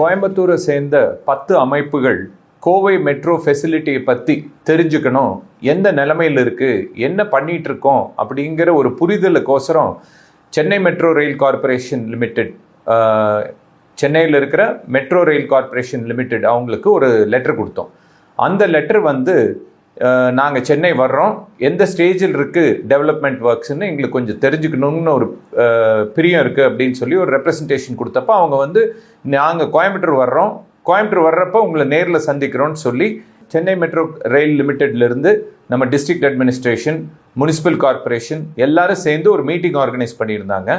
கோயம்புத்தூரை சேர்ந்த பத்து அமைப்புகள் கோவை மெட்ரோ ஃபெசிலிட்டியை பற்றி தெரிஞ்சுக்கணும். எந்த நிலமையில் இருக்குது என்ன பண்ணிகிட்ருக்கோம் இருக்கோம் அப்படிங்கிற ஒரு புரிதலுக்கோசரம் Chennai metro rail corporation limited சென்னையில் இருக்கிற மெட்ரோ ரயில் கார்பரேஷன் லிமிடெட் அவங்களுக்கு ஒரு லெட்டர் கொடுத்தோம். அந்த லெட்டர் வந்து நாங்கள் சென்னை வர்றோம். எந்த ஸ்டேஜில் இருக்குது டெவலப்மெண்ட் ஒர்க்ஸ்னு எங்களுக்கு கொஞ்சம் தெரிஞ்சுக்கணும்னு ஒரு பிரியம் இருக்குது அப்படின்னு சொல்லி ஒரு ரெப்ரசன்டேஷன் கொடுத்தப்போ அவங்க வந்து நாங்கள் கோயம்புத்தூர் வர்றோம். கோயம்புத்தூர் வர்றப்போ உங்களை நேரில் சந்திக்கிறோன்னு சொல்லி சென்னை மெட்ரோ ரயில் லிமிடெட்லேருந்து நம்ம டிஸ்ட்ரிக்ட் அட்மினிஸ்ட்ரேஷன் முனிசிபல் கார்ப்பரேஷன் எல்லாரும் சேர்ந்து ஒரு மீட்டிங் ஆர்கனைஸ் பண்ணியிருந்தாங்க.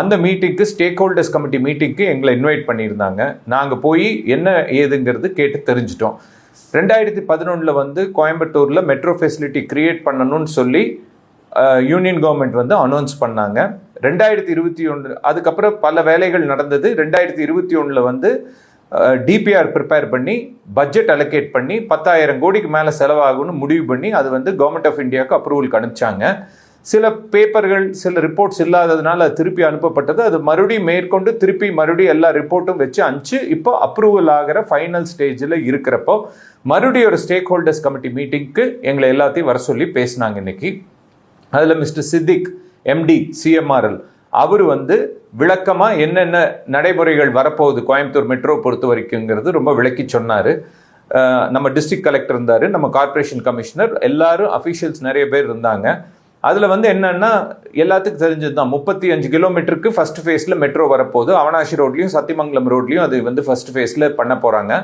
அந்த மீட்டிங்க்கு ஸ்டேக் ஹோல்டர்ஸ் கமிட்டி மீட்டிங்க்கு எங்களை இன்வைட் பண்ணியிருந்தாங்க. நாங்கள் போய் என்ன ஏதுங்கிறது கேட்டு தெரிஞ்சிட்டோம். ரெண்டாயிரத்தி பதினொன்றில் வந்து கோயம்புத்தூரில் மெட்ரோ ஃபெசிலிட்டி க்ரியேட் பண்ணணும்னு சொல்லி யூனியன் கவர்மெண்ட் வந்து அனௌன்ஸ் பண்ணாங்க. ரெண்டாயிரத்தி இருபத்தி ஒன்று அதுக்கப்புறம் பல வேலைகள் நடந்தது. ரெண்டாயிரத்தி இருபத்தி ஒன்றில் வந்து டிபிஆர் ப்ரிப்பேர் பண்ணி பட்ஜெட் அலோகேட் பண்ணி பத்தாயிரம் கோடிக்கு மேலே செலவாகும்னு முடிவு பண்ணி அது வந்து கவர்மெண்ட் ஆஃப் இந்தியாவுக்கு அப்ரூவலுக்கு அனுப்பிச்சாங்க. சில பேப்பர்கள் சில ரிப்போர்ட்ஸ் இல்லாததுனால அது திருப்பி அனுப்பப்பட்டது. அது மறுபடியும் மேற்கொண்டு திருப்பி மறுபடியும் எல்லா ரிப்போர்ட்டும் வச்சு அனுப்பிச்சு இப்போ அப்ரூவல் ஆகிற ஃபைனல் ஸ்டேஜில் இருக்கிறப்போ மறுபடியும் ஒரு ஸ்டேக் ஹோல்டர்ஸ் கமிட்டி மீட்டிங்க்கு எங்களை எல்லாத்தையும் வர சொல்லி பேசினாங்க இன்னைக்கு. அதில் மிஸ்டர் சித்திக் எம்டி சிஎம்ஆர்எல் அவர் வந்து விளக்கமாக என்னென்ன நடைமுறைகள் வரப்போகுது கோயம்புத்தூர் மெட்ரோ பொறுத்த வரைக்குங்கிறது ரொம்ப விளக்கி சொன்னார். நம்ம டிஸ்ட்ரிக்ட் கலெக்டர் இருந்தார் நம்ம கார்ப்பரேஷன் கமிஷனர் எல்லாரும் அஃபீஷியல்ஸ் நிறைய பேர் இருந்தாங்க. அதில் வந்து என்னன்னா எல்லாத்துக்கும் தெரிஞ்சது தான் முப்பத்தி அஞ்சு கிலோமீட்டருக்கு ஃபஸ்ட் ஃபேஸில் மெட்ரோ வரப்போகுது. அவனாசி ரோட்லேயும் சத்தியமங்கலம் ரோட்லேயும் அது வந்து ஃபஸ்ட் ஃபேஸில் பண்ண போகிறாங்க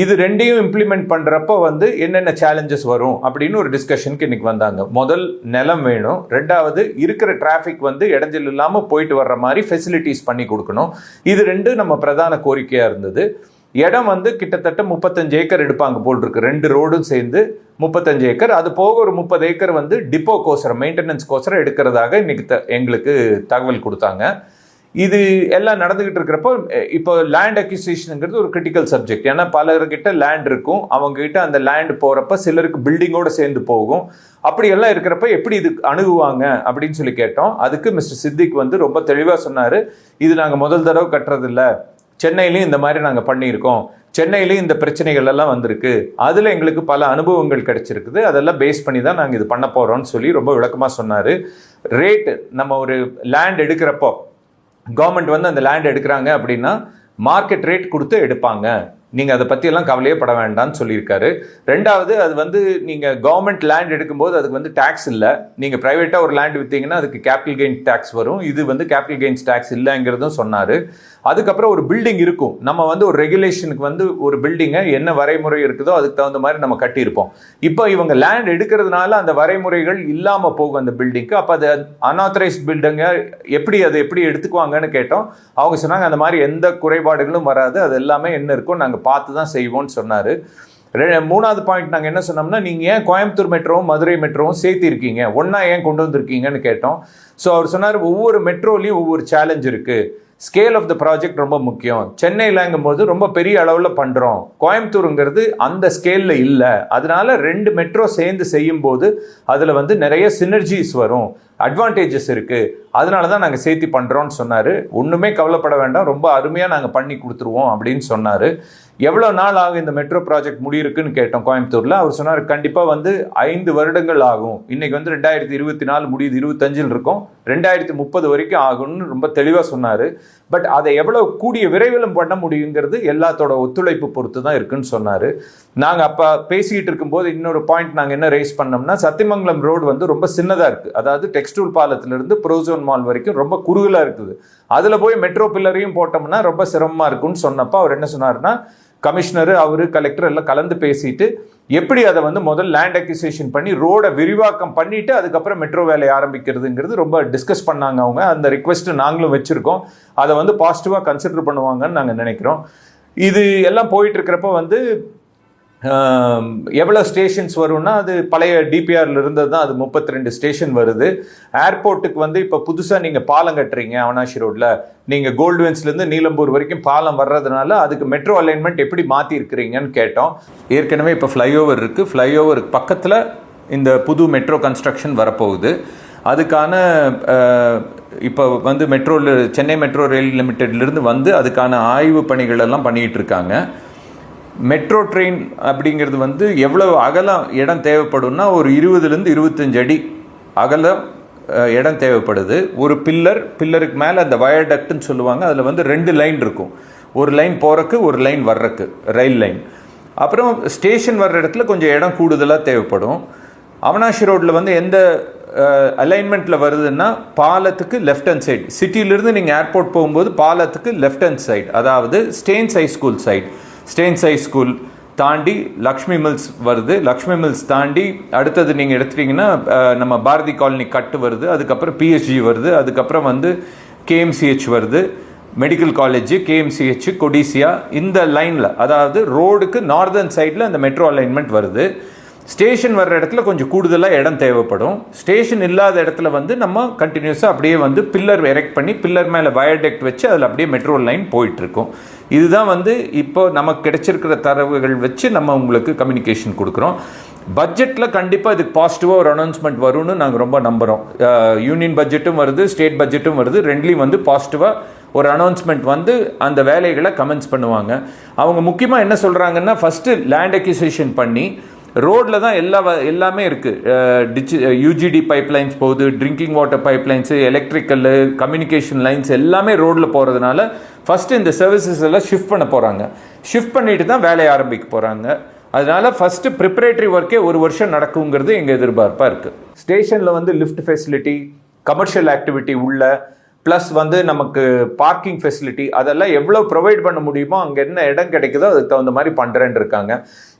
இது ரெண்டையும் இம்ப்ளிமெண்ட் பண்ணுறப்போ வந்து என்னென்ன சேலஞ்சஸ் வரும் அப்படின்னு ஒரு டிஸ்கஷனுக்கு இன்னைக்கு வந்தாங்க. முதல் நிலம் வேணும். ரெண்டாவது இருக்கிற டிராஃபிக் வந்து இடைஞ்சல் இல்லாமல் போயிட்டு வர்ற மாதிரி ஃபெசிலிட்டிஸ் பண்ணி கொடுக்கணும். இது ரெண்டு நம்ம பிரதான கோரிக்கையாக இருந்தது. இடம் வந்து கிட்டத்தட்ட முப்பத்தஞ்சு ஏக்கர் எடுப்பாங்க போல் இருக்கு ரெண்டு ரோடும் சேர்ந்து முப்பத்தஞ்சு ஏக்கர். அது போக ஒரு முப்பது ஏக்கர் வந்து டிப்போ கோசரம் மெயின்டெனன்ஸ் கோசரம் எடுக்கிறதாக இன்னைக்கு த- எங்களுக்கு தகவல் கொடுத்தாங்க. இது எல்லாம் நடந்துகிட்டு இருக்கிறப்போ இப்போ லேண்ட் அக்யூசியேஷனுங்கிறது ஒரு கிரிட்டிக்கல் சப்ஜெக்ட் ஏன்னா பலர்கிட்ட லேண்ட் இருக்கும். அவங்க கிட்ட அந்த லேண்ட் போகிறப்ப சிலருக்கு பில்டிங்கோடு சேர்ந்து போகும். அப்படியெல்லாம் இருக்கிறப்ப எப்படி இது அணுகுவாங்க அப்படின்னு சொல்லி கேட்டோம். அதுக்கு மிஸ்டர் சித்திக் வந்து ரொம்ப தெளிவாக சொன்னார். இது நாங்கள் முதல் தடவை கட்டுறதில்ல. சென்னையிலையும் இந்த மாதிரி நாங்கள் பண்ணியிருக்கோம். சென்னையிலையும் இந்த பிரச்சனைகள் எல்லாம் வந்திருக்கு. அதில் எங்களுக்கு பல அனுபவங்கள் கிடைச்சிருக்குது. அதெல்லாம் பேஸ் பண்ணி தான் நாங்கள் இது பண்ண போகிறோம்னு சொல்லி ரொம்ப விளக்கமாக சொன்னார். ரேட்டு நம்ம ஒரு லேண்ட் எடுக்கிறப்போ கவர்மெண்ட் வந்து அந்த லேண்ட் எடுக்கிறாங்க அப்படின்னா மார்க்கெட் ரேட் கொடுத்து எடுப்பாங்க. நீங்கள் அதை பற்றியெல்லாம் கவலையே பட வேண்டாம்னு சொல்லியிருக்காரு. ரெண்டாவது அது வந்து நீங்கள் கவர்மெண்ட் லேண்ட் எடுக்கும்போது அதுக்கு வந்து டேக்ஸ் இல்லை. நீங்கள் ப்ரைவேட்டாக ஒரு லேண்ட் விற்றீங்கன்னா அதுக்கு கேபிட்டல் கெயின்ஸ் டேக்ஸ் வரும். இது வந்து கேபிட்டல் கெயின்ஸ் டேக்ஸ் இல்லைங்கிறதும் சொன்னார். அதுக்கப்புறம் ஒரு பில்டிங் இருக்கும். நம்ம வந்து ஒரு ரெகுலேஷனுக்கு வந்து ஒரு பில்டிங்கை என்ன வரைமுறை இருக்குதோ அதுக்கு தகுந்த மாதிரி நம்ம கட்டியிருப்போம். இப்போ இவங்க லேண்ட் எடுக்கிறதுனால அந்த வரைமுறைகள் இல்லாமல் போகும் அந்த பில்டிங்க்கு அப்போ அது அன்ஆத்தரைஸ்ட் பில்டிங்கை எப்படி அதை எப்படி எடுத்துக்குவாங்கன்னு கேட்டோம். அவங்க சொன்னாங்க அந்த மாதிரி எந்த குறைபாடுகளும் வராது. அது எல்லாமே என்ன இருக்கோ நாங்கள் பார்த்து தான் செய்வோம்னு சொன்னார். மூணாவது பாயிண்ட் நாங்கள் என்ன சொன்னோம்னா நீங்கள் ஏன் கோயம்புத்தூர் மெட்ரோவும் மதுரை மெட்ரோவும் சேர்த்திருக்கீங்க? ஒன்றா ஏன் கொண்டு வந்திருக்கீங்கன்னு கேட்டோம். ஸோ அவர் சொன்னார் ஒவ்வொரு மெட்ரோலையும் ஒவ்வொரு சேலஞ்ச் இருக்குது ஸ்கேல் ஆஃப் த ப்ராஜெக்ட் ரொம்ப முக்கியம். சென்னையிலங்கும்போது ரொம்ப பெரிய அளவில் பண்ணுறோம் கோயம்புத்தூருங்கிறது அந்த ஸ்கேலில் இல்லை. அதனால ரெண்டு மெட்ரோ சேர்ந்து செய்யும்போது அதில் வந்து நிறைய சினர்ஜிஸ் வரும். அட்வான்டேஜஸ் இருக்குது அதனால தான் நாங்கள் சேர்த்து பண்ணுறோன்னு சொன்னார். ஒன்றுமே கவலைப்பட வேண்டாம். ரொம்ப அருமையாக நாங்கள் பண்ணி கொடுத்துருவோம் அப்படின்னு சொன்னார். எவ்வளோ நாள் ஆகும் இந்த மெட்ரோ ப்ராஜெக்ட் முடியிருக்குன்னு கேட்டோம் கோயம்புத்தூரில். அவர் சொன்னார் கண்டிப்பாக வந்து ஐந்து வருடங்கள் ஆகும். இன்றைக்கி வந்து ரெண்டாயிரத்தி இருபத்தி நாலு முடியுது இருபத்தஞ்சில் இருக்கும். ரெண்டாயிரத்தி முப்பது வரைக்கும் ஆகும்னு ரொம்ப தெளிவாக சொன்னார். பட் அதை எவ்வளோ கூடிய விரைவிலும் பண்ண முடியுங்கிறது எல்லாத்தோட ஒத்துழைப்பு பொறுத்து தான் இருக்குன்னு சொன்னார். நாங்கள் அப்போ பேசிக்கிட்டு இருக்கும்போது இன்னொரு பாயிண்ட் நாங்கள் என்ன ரைஸ் பண்ணோம்னா சத்தியமங்கலம் ரோடு வந்து ரொம்ப சின்னதாக இருக்குது அதாவது டெக்ஸ்டூல் பாலத்திலிருந்து ப்ரோசோன் மால் வரைக்கும் ரொம்ப குறுகலாக இருக்குது. அதில் போய் மெட்ரோ பில்லரையும் போட்டோம்னா ரொம்ப சிரமமாக இருக்கும்னு சொன்னப்போ அவர் என்ன சொன்னார்னா கமிஷனர் அவர் கலெக்டர் எல்லாம் கலந்து பேசிட்டு எப்படி அதை வந்து முதல் லேண்ட் அக்யூசேஷன் பண்ணி ரோடை விரிவாக்கம் பண்ணிட்டு அதுக்கப்புறம் மெட்ரோ வேலையை ஆரம்பிக்கிறதுங்கிறது ரொம்ப டிஸ்கஸ் பண்ணாங்க அவங்க. அந்த ரிக்வெஸ்ட் நாங்களும் வச்சுருக்கோம். அதை வந்து பாசிட்டிவாக கன்சிடர் பண்ணுவாங்கன்னு நாங்கள் நினைக்கிறோம். இது எல்லாம் போயிட்டு இருக்கிறப்ப வந்து எவ்வளோ ஸ்டேஷன்ஸ் வரும்னா அது பழைய டிபிஆரில் இருந்தது தான் அது முப்பத்தி ரெண்டு ஸ்டேஷன் வருது ஏர்போர்ட்டுக்கு வந்து இப்போ புதுசாக நீங்கள் பாலம் கட்டுறீங்க அவனாசி ரோட்டில் நீங்கள் கோல்டுவென்ஸ்லேருந்து நீலம்பூர் வரைக்கும் பாலம் வர்றதுனால அதுக்கு மெட்ரோ அலைன்மெண்ட் எப்படி மாற்றிருக்கிறீங்கன்னு கேட்டோம். ஏற்கனவே இப்போ ஃப்ளைஓவர் இருக்குது ஃப்ளைஓவருக்கு பக்கத்தில் இந்த புது மெட்ரோ கன்ஸ்ட்ரக்ஷன் வரப்போகுது. அதுக்கான இப்போ வந்து மெட்ரோல சென்னை மெட்ரோ ரயில் லிமிட்டெட்லேருந்து வந்து அதுக்கான ஆய்வு பணிகள் எல்லாம் பண்ணிகிட்டு இருக்காங்க. மெட்ரோ ட்ரெயின் அப்படிங்கிறது வந்து எவ்வளோ அகலம் இடம் தேவைப்படும்னா ஒரு இருபதுலேருந்து இருபத்தஞ்சு அடி அகலம் இடம் தேவைப்படுது. ஒரு பில்லர் பில்லருக்கு மேலே அந்த வயடக்ட்னு சொல்லுவாங்க. அதில் வந்து ரெண்டு லைன் இருக்கும். ஒரு லைன் போகிறக்கு ஒரு லைன் வர்றக்கு ரயில் லைன். அப்புறம் ஸ்டேஷன் வர்ற இடத்துல கொஞ்சம் இடம் கூடுதலாக தேவைப்படும். அவனாஷி ரோட்டில் வந்து எந்த அலைன்மெண்ட்டில் வருதுன்னா பாலத்துக்கு லெஃப்ட் ஹேண்ட் சைடு சிட்டியிலிருந்து நீங்கள் ஏர்போர்ட் போகும்போது பாலத்துக்கு லெஃப்ட் ஹேண்ட் சைடு அதாவது Stanes high school side Stanes high school தாண்டி லக்ஷ்மி மில்ஸ் வருது. லக்ஷ்மி மில்ஸ் தாண்டி அடுத்தது நீங்கள் எடுத்துட்டிங்கன்னா நம்ம பாரதி காலனி கட்டு வருது. அதுக்கப்புறம் பிஎஸ்ஜி வருது. அதுக்கப்புறம் வந்து கேஎம்சிஹெச் வருது. மெடிக்கல் காலேஜ் கேஎம்சிஹெச் கொடிசியா இந்த லைனில் அதாவது ரோடுக்கு நார்தர்ன் சைடில் அந்த மெட்ரோ அலைன்மெண்ட் வருது. ஸ்டேஷன் வர்ற இடத்துல கொஞ்சம் கூடுதலாக இடம் தேவைப்படும். ஸ்டேஷன் இல்லாத இடத்துல வந்து நம்ம கண்டினியூஸாக அப்படியே வந்து பில்லர் எரெக்ட் பண்ணி பில்லர் மேலே வயர்டெக்ட் வச்சு அதில் அப்படியே மெட்ரோ லைன் போயிட்டுருக்கும். இதுதான் வந்து இப்போ நமக்கு கிடைச்சிருக்கிற தரவுகள் வச்சு நம்ம உங்களுக்கு கம்யூனிகேஷன் கொடுக்குறோம். பட்ஜெட்டில் கண்டிப்பாக இதுக்கு பாசிட்டிவாக ஒரு அனௌன்ஸ்மெண்ட் வரும்னு நாங்கள் ரொம்ப நம்புகிறோம் யூனியன் பட்ஜெட்டும் வருது ஸ்டேட் பட்ஜெட்டும் வருது. ரெண்டுலேயும் வந்து பாசிட்டிவாக ஒரு அனௌன்ஸ்மெண்ட் வந்து அந்த வேலைகளை கமெண்ட்ஸ் பண்ணுவாங்க. அவங்க முக்கியமாக என்ன சொல்கிறாங்கன்னா ஃபஸ்ட்டு லேண்ட் அக்யூசேஷன் பண்ணி ரோட்டில் தான் எல்லா வ- எல்லாமே இருக்குது டிச்சு யூஜிடி பைப்லைன்ஸ் போகுது drinking water pipelines electrical communication lines எல்லாமே ரோட்டில் போகிறதுனால ஃபஸ்ட்டு இந்த சர்வீசஸ் எல்லாம் ஷிஃப்ட் பண்ண போகிறாங்க ஷிஃப்ட் பண்ணிட்டு தான் வேலையை ஆரம்பிக்க போகிறாங்க அதனால் ஃபஸ்ட்டு ப்ரிப்பரேட்டரி ஒர்க்கே ஒரு வருஷம் நடக்குங்கிறது எங்கள் எதிர்பார்ப்பாக இருக்குது ஸ்டேஷனில் வந்து லிஃப்ட் ஃபெசிலிட்டி கமர்ஷியல் ஆக்டிவிட்டி உள்ள ப்ளஸ் வந்து நமக்கு பார்க்கிங் ஃபெசிலிட்டி அதெல்லாம் எவ்வளோ ப்ரொவைட் பண்ண முடியுமோ அங்கே என்ன இடம் கிடைக்குதோ அதுக்கு தகுந்த மாதிரி பண்ணுறேன்னு இருக்காங்க.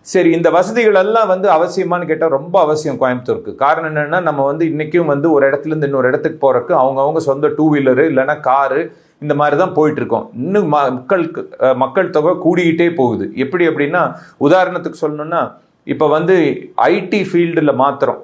சரி இந்த வசதிகள் எல்லாம் வந்து அவசியமான்னு கேட்டால் ரொம்ப அவசியம் கோயம்புத்தூருக்கு. காரணம் என்னென்னா நம்ம வந்து இன்றைக்கும் வந்து ஒரு இடத்துலேருந்து இன்னொரு இடத்துக்கு போகிறக்கு அவங்கவுங்க சொந்த டூ வீலரு இல்லைன்னா காரு இந்த மாதிரி தான் போயிட்டுருக்கோம். இன்னும் ம- மக்களுக்கு மக்கள் தொகை கூடிக்கிட்டே போகுது. எப்படி அப்படின்னா உதாரணத்துக்கு சொல்லணும்னா இப்போ வந்து ஐடி ஃபீல்டில் மாத்திரம்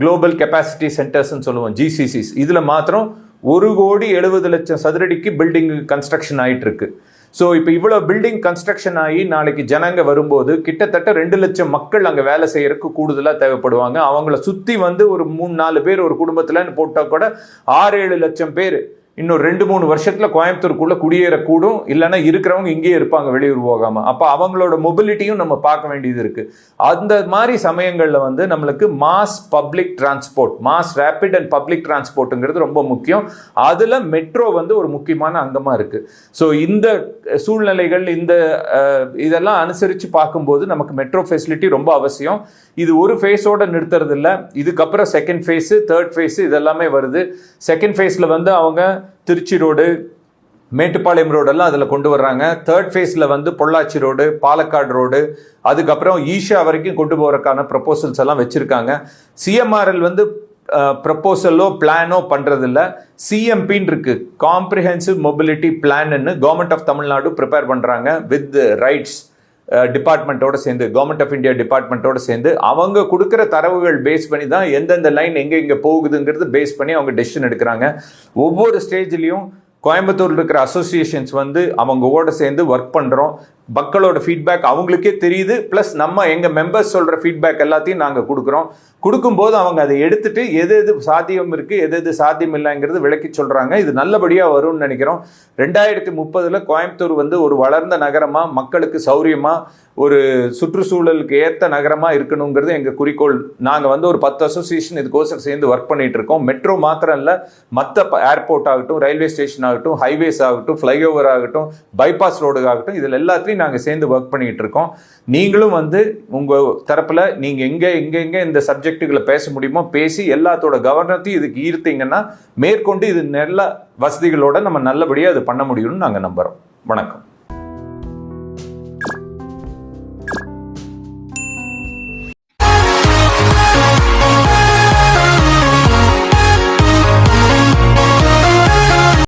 குளோபல் கெப்பாசிட்டி சென்டர்ஸ்னு சொல்லுவோம் ஜிசிசிஸ் இதில் மாத்திரம் ஒரு கோடி எழுபது லட்சம் சதுரடிக்கு பில்டிங் கன்ஸ்ட்ரக்ஷன் ஆகிட்டு இருக்குது ஸோ இப்போ இவ்வளோ பில்டிங் கன்ஸ்ட்ரக்ஷன் ஆகி நாளைக்கு ஜனங்க வரும்போது கிட்டத்தட்ட ரெண்டு லட்சம் மக்கள் அங்கே வேலை செய்யறதுக்கு கூடுதலாக தேவைப்படுவாங்க. அவங்கள சுற்றி வந்து ஒரு மூணு நாலு பேர் ஒரு குடும்பத்தில் போட்டால் கூட ஆறு ஏழு லட்சம் பேர் இன்னும் ரெண்டு மூணு வருஷத்தில் கோயம்புத்தூருக்குள்ளே குடியேறக்கூடும். இல்லைன்னா இருக்கிறவங்க இங்கேயே இருப்பாங்க வெளியூர் போகாமல் அப்போ அவங்களோட மொபிலிட்டியும் நம்ம பார்க்க வேண்டியது இருக்குது அந்த மாதிரி சமயங்களில் வந்து நம்மளுக்கு mass public transport mass rapid and public டிரான்ஸ்போர்ட்டுங்கிறது ரொம்ப முக்கியம். அதில் மெட்ரோ வந்து ஒரு முக்கியமான அங்கமாக இருக்குது ஸோ இந்த சூழ்நிலைகள் இந்த இதெல்லாம் அனுசரித்து பார்க்கும்போது நமக்கு மெட்ரோ ஃபெசிலிட்டி ரொம்ப அவசியம். இது ஒரு ஃபேஸோட நிறுத்துறது இல்லை இதுக்கப்புறம் செகண்ட் ஃபேஸு தேர்ட் ஃபேஸு இதெல்லாமே வருது. செகண்ட் ஃபேஸில் வந்து அவங்க திருச்சி ரோடு மேட்டுப்பாளையம் ரோடெல்லாம் அதில் கொண்டு வர்றாங்க. தேர்ட் ஃபேஸில் வந்து பொள்ளாச்சி ரோடு பாலக்காடு ரோடு அதுக்கப்புறம் ஈஷா வரைக்கும் கொண்டு போகிறதுக்கான ப்ரப்போசல்ஸ் எல்லாம் வச்சுருக்காங்க. சிஎம்ஆர்எல் வந்து ப்ரப்போசலோ பிளானோ பண்ணுறதில்ல சிஎம்பின்னு இருக்குது காம்ப்ரிஹென்சிவ் மொபிலிட்டி பிளான்னு கவர்மெண்ட் ஆஃப் தமிழ்நாடு ப்ரிப்பேர் பண்ணுறாங்க வித் ரைட்ஸ் டிபார்ட்மெண்ட்டோட சேர்ந்து கவர்மெண்ட் ஆஃப் இந்தியா டிபார்ட்மெண்ட்டோட சேர்ந்து அவங்க கொடுக்குற தரவுகள் பேஸ் பண்ணி தான் எந்தெந்த லைன் எங்கே எங்கே போகுதுங்கிறது பேஸ் பண்ணி அவங்க டெசிஷன் எடுக்கிறாங்க. ஒவ்வொரு ஸ்டேஜ்லேயும் கோயம்புத்தூரில் இருக்கிற அசோசியேஷன்ஸ் வந்து அவங்களோட சேர்ந்து ஒர்க் பண்ணுறோம் மக்களோட ஃபீட்பேக் அவங்களுக்கே தெரியுது. ப்ளஸ் நம்ம எங்கள் மெம்பர்ஸ் சொல்கிற ஃபீட்பேக் எல்லாத்தையும் நாங்கள் கொடுக்குறோம். கொடுக்கும்போது அவங்க அதை எடுத்துட்டு எது எது சாத்தியம் இருக்குது எது எது சாத்தியம் இல்லைங்கிறது விளக்கி சொல்கிறாங்க இது நல்லபடியாக வரும்னு நினைக்கிறோம். ரெண்டாயிரத்தி முப்பதில் கோயம்புத்தூர் வந்து ஒரு வளர்ந்த நகரமாக மக்களுக்கு சௌரியமாக ஒரு சுற்றுச்சூழலுக்கு ஏற்ற நகரமாக இருக்கணுங்கிறது எங்கள் குறிக்கோள். நாங்கள் வந்து ஒரு பத்து அசோசியேஷன் இதுக்கோசம் சேர்ந்து ஒர்க் பண்ணிட்டு இருக்கோம். மெட்ரோ மாத்திரம் இல்லை மற்ற ஏர்போர்ட் ஆகட்டும் ரயில்வே ஸ்டேஷன் ஆகட்டும் ஹைவேஸ் ஆகட்டும் ஃப்ளைஓவர் ஆகட்டும் பைபாஸ் ரோடு ஆகட்டும் இதில் எல்லாத்துலேயும் நாங்கள் சேர்ந்து ஒர்க் பண்ணிகிட்டு இருக்கோம். நீங்களும் வந்து உங்கள் தரப்பில் நீங்கள் எங்கே எங்கே எங்கே இந்த சப்ஜெக்டுகளை பேச முடியுமோ பேசி எல்லாத்தோட கவனத்தையும் இதுக்கு ஈர்த்தீங்கன்னா மேற்கொண்டு இது நல்ல வசதிகளோட நம்ம நல்லபடியாக அது பண்ண முடியும்னு நாங்கள் நம்புகிறோம் வணக்கம்.